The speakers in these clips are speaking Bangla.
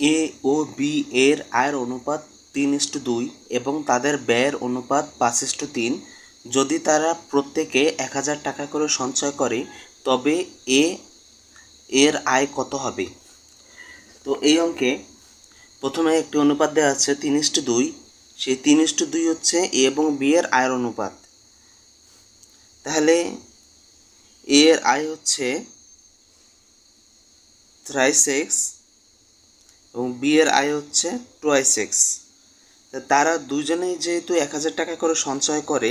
এ ও বি এর আয়ের অনুপাত তিন ইস্টু দুই এবং তাদের ব্যয়ের অনুপাত পাঁচ ইস্টু তিন। যদি তারা প্রত্যেকে এক হাজার টাকা করে সঞ্চয় করে, তবে এ এর আয় কত হবে? তো এই অঙ্কে প্রথমে একটি অনুপাত দেওয়া আছে তিন ইস্টু দুই। সেই তিন ইস্টু দুই হচ্ছে এ এবং বি এর আয়ের অনুপাত। তাহলে এর আয় হচ্ছে থ্রাইস এক্স এবং বি এর আয় হচ্ছে টুয়াইস এক্স তারা দুজনেই যেহেতু এক হাজার টাকা করে সঞ্চয় করে,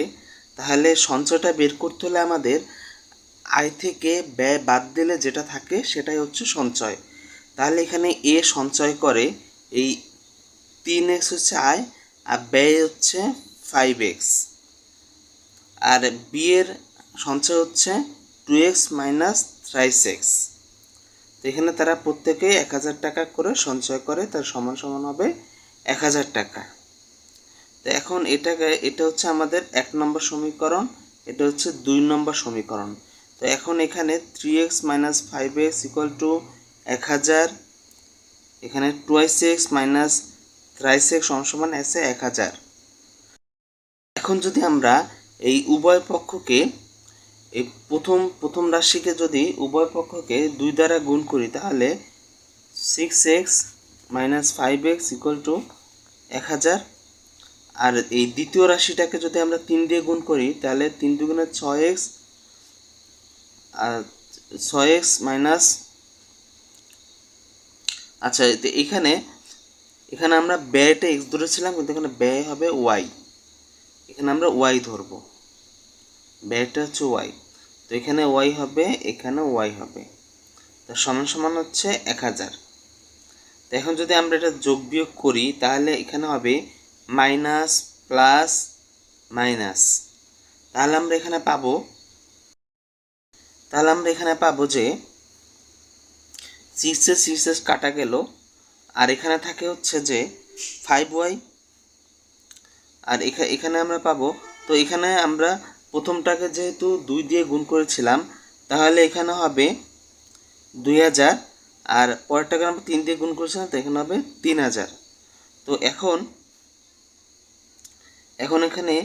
তাহলে সঞ্চয়টা বের করতে হলে আমাদের আয় থেকে ব্যয় বাদ দিলে যেটা থাকে সেটাই হচ্ছে সঞ্চয়। তাহলে এখানে এ সঞ্চয় করে, এই তিন এক্স হচ্ছে আয়, আর ব্যয় হচ্ছে ফাইভ এক্স আর বি এর সঞ্চয় হচ্ছে two x minus thrice x তো এখানে তারা প্রত্যেকেই এক হাজার টাকা করে সঞ্চয় করে, তার সমান সমান হবে এক হাজার টাকা। তো এখন এটাকে, এটা হচ্ছে আমাদের এক নম্বর সমীকরণ, এটা হচ্ছে দুই নম্বর সমীকরণ। তো এখন এখানে three x minus five x equal to এক হাজার, এখানে twice x minus thrice x সমান এসে এক হাজার। এখন যদি আমরা এই উভয় পক্ষকে এই প্রথম প্রথম রাশিকে যদি উভয় পক্ষকে দুই দ্বারা গুণ করি, তাহলে six x minus five x equal to এক হাজার। আর এই দ্বিতীয় রাশিটাকে যদি আমরা তিন দিয়ে গুণ করি, তাহলে তিন দুগুণে ছয় এক্স আর ছয় এক্স মাইনাস আচ্ছা এখানে এখানে আমরা ব্যয়টা এক্স ধরেছিলাম, কিন্তু এখানে ব্যয় হবে ওয়াই এখানে আমরা ওয়াই ধরবো। ব্যয়টা হচ্ছে ওয়াই এখানে ওয়াই হবে, এখানে ওয়াই হবে। তো সমান সমান হচ্ছে এক হাজার। তো এখন যদি আমরা এটা যোগ বিয়োগ করি, তাহলে এখানে হবে মাইনাস প্লাস মাইনাস। তাহলে আমরা এখানে পাবো, তাহলে আমরা এখানে পাবো যে সিক্সের সিক্সেস কাটা গেল, আর এখানে থাকে হচ্ছে যে ফাইভ ওয়াই আর এখানে আমরা পাবো, তো এখানে আমরা প্রথমটাকে যেহেতু দুই দিয়ে গুণ করেছিলাম, তাহলে এখানে হবে দুই হাজার, আর পরেরটাকে আমরা তিন দিয়ে গুণ করেছিলাম, তো এখানে হবে তিন হাজার। তো এখন এখন এখানে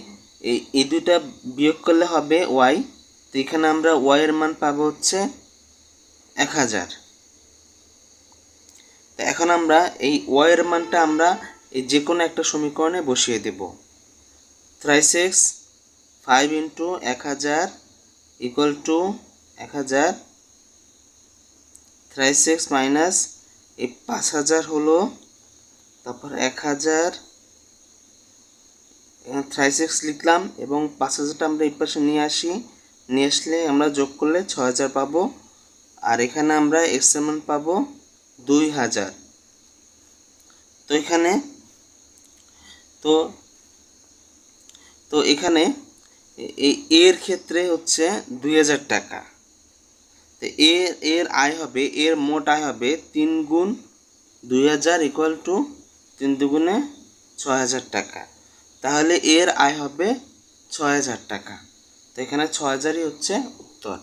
এই দুইটা বিয়োগ করলে হবে ওয়াই, তো এখানে আমরা ওয়াইয়ের মান পাবো হচ্ছে এক হাজার। তো এখন আমরা এই ওয়াইয়ের মানটা আমরা এই যে কোনো একটা সমীকরণে বসিয়ে দেব। থ্রাইস এক্স ফাইভ ইন্টু এক হাজার ইকুয়াল টু এক হাজার থ্রাইস এক্স মাইনাস এই পাঁচ হাজার হলো, তারপর এক হাজার থ্রাইস এক্স লিখলাম এবং পাঁচ হাজারটা আমরা এই পাশে নিয়ে আসি। নিয়ে আসলে আমরা যোগ করলে ছ হাজার পাবো। আর এখানে আমরা এক্সের মান পাবো দুই হাজার। তো এখানে, তো তো এখানে এই এর ক্ষেত্রে হচ্ছে দুই হাজার টাকা। তো এর এর আয় হবে, এর মোট আয় হবে তিন গুণ দুই হাজার ইকুয়াল টু তিন দুগুণে ছয় হাজার টাকা। তাহলে এর আয় হবে ছয় হাজার টাকা। তো এখানে ছয় হাজারই হচ্ছে উত্তর।